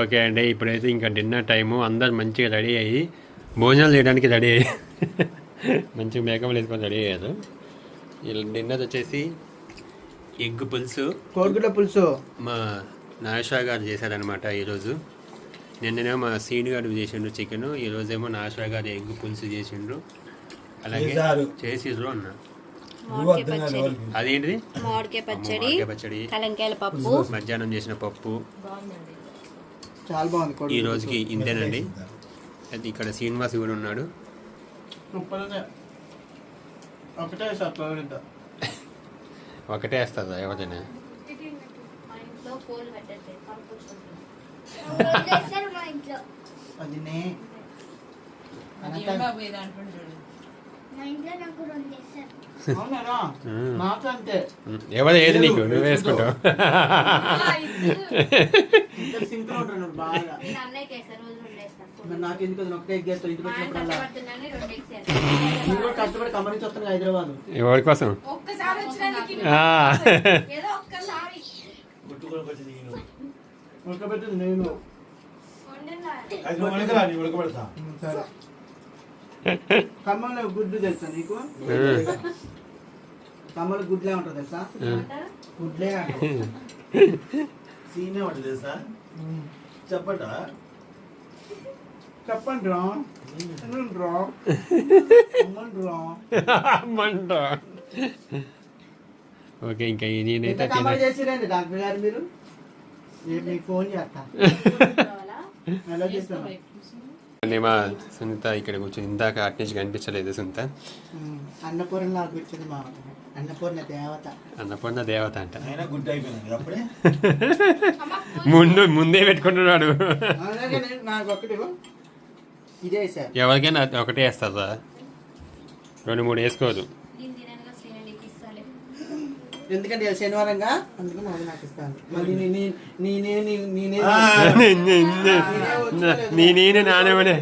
Okay అండి ఇప్పుడైతే ఇంకా డిన్నర్ టైము. అందరు మంచిగా రెడీ అయ్యి భోజనాలు చేయడానికి రెడీ అయ్యి మంచిగా మేకప్ వేసుకొని రెడీ అయ్యారు. డిన్నర్ వచ్చేసి ఎగ్ పులుసు. కోడిగుడ్ల పులుసు. మా నాషా గారు చేశారనమాట ఈరోజు. నిన్ననే మా సీని గారు చేసిండ్రు చికెన్ ఈరోజేమో నాషా గారు ఎగ్ పులుసు చేసిండ్రు అలాగే. చేసిర్రు అన్న. అదేంటిది? పచ్చడి మామిడికాయ పచ్చడి. కలంకాయల పప్పు. మధ్యాహ్నం చేసిన పప్పు. చాలా బాగుంది ఈ రోజుకి ఇంతేనండి. అది ఇక్కడ శ్రీనివాస్ కూడా ఉన్నాడు. ఒకటే ఒకటే వేస్తుందా ఎవరైనా అది నే అవునారా నాకు అంతే ఎవరు ఏది నీకు? నువ్వు వేసుకుంటావు. ఎవరి కోసం? నేను. ఉడకబెడతా. సరే. ఖమ్మంలో గుడ్డు తెలుసా నీకు? ఖమ్మంలో గుడ్లే ఉంటుంది తెలుసా? గుడ్లే. సీనే ఉంటుంది తెలుసా? చెప్పట చెప్పండి రా రా చెప్పండి రా మంట ఓకే ఇంకా నేనైతే చేసిరండి డాక్టర్ గారు మీరు? రేపు మీకు ఫోన్ చేస్తా. ఎలా చేస్తాను మా సునీత ఇక్కడ కూర్చొని ఇందాక అటు నుంచి కనిపించలేదు సునీత అన్నపూర్ణ నాకు వచ్చింది మా అన్నపూర్ణ దేవత అన్నపూర్ణ దేవత అంట గుడ్ అయిపోయింది కదా అప్పుడే ముందు ముందే పెట్టుకుంటున్నాడు ఇదే సార్ ఎవరికైనా ఒకటే వేస్తుందా రెండు మూడు వేసుకోదు. ఎందుకంటే శనివారంగా అందుకే మా అమ్మ నాకు ఇస్తాను నీ- నేనే నేను నా నూనె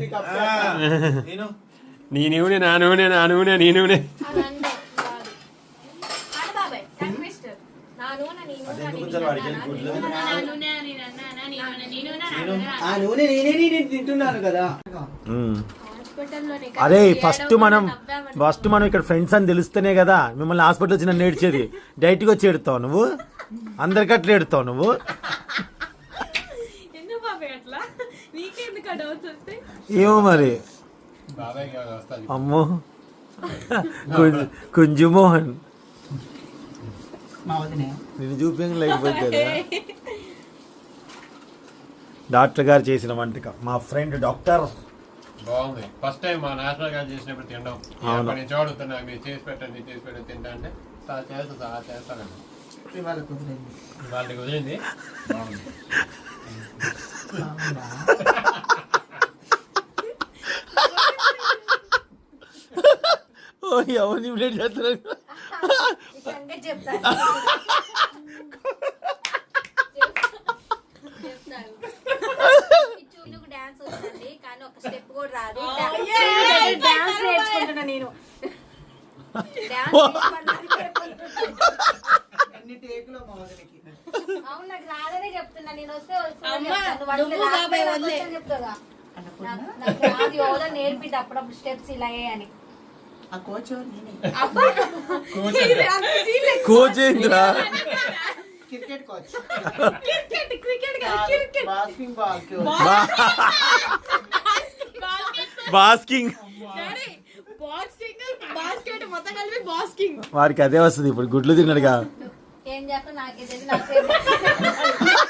నేను నీ నూనె నా నూనె నా నూనె నీ నూనె అది అంతే, కాదు. అను బాబాయ్, twist. నా నూనె, నీ నూనె, అదెందుకు నీ కొంచెం వాడికి నూనె, గుడ్లు? నీ నూనె, నా నూనె, నీ నూనె, నీ నూనె, నీ నూనె, నా నేను- నూనె. ఆ నూనె నేనే నేను తింటున్నాను కదా హాస్పిటల్లోనే అరే ఫస్ట్ మనం. ఫస్ట్ మనం ఇక్కడ ఫ్రెండ్స్ అని తెలుస్తేనే కదా మిమ్మల్ని హాస్పిటల్ వచ్చి నన్ను ఏడ్చేది డైరెక్ట్గా వచ్చి ఏడుతావు నువ్వు అందరికి అట్లా ఏడుతావు నువ్వు ఏమో మరి. అమ్మో. కుం- కుంజు మోహన్ మా వదినే నేను చూపించ లేకపోతే కదా. డాక్టర్ గారు చేసిన వంటకం. మా ఫ్రెండ్ డాక్టర్. బాగుంది. ఫస్ట్ టైం మా నేషనల్ గారు చేసినప్పుడు తినడం నుంచి అడుగుతున్నా మీరు చేసి పెట్టండి చేసి పెట్టండి తింటా అంటే "సార్, చేస్తా సార్ చేస్తానండి ఇవాళ కుదిరింది. వాళ్ళకి కుదిరింది? ఎవరిని ఇమిటేట్ చేస్తున్నారు డాన్స్ వస్తుంది కానీ ఒక స్టెప్ కూడా రాదు డాన్స్ నేర్చుకుంటున్నా నేను అవును నాకు రాదనే చెప్తున్నా నేను వస్తే వస్తుంది నాకు రాదు ఎవరో నేర్పిద్ది అప్పుడప్పుడు స్టెప్స్ ఇలా అని ఆ కోచ్ నేనే కోచ్ ఏందిరా క్రికెట్ కోచ్ క్రికెట్ క్రికెట్ కాదు cricket basking ball coach basking boxing basket మొత్తం కలిపి బాస్కింగ్ వాడికి అదే వస్తుంది ఇప్పుడు గుడ్లు తిన్నాడుగా. ఏం చేస్తా నాకే తెలియదు.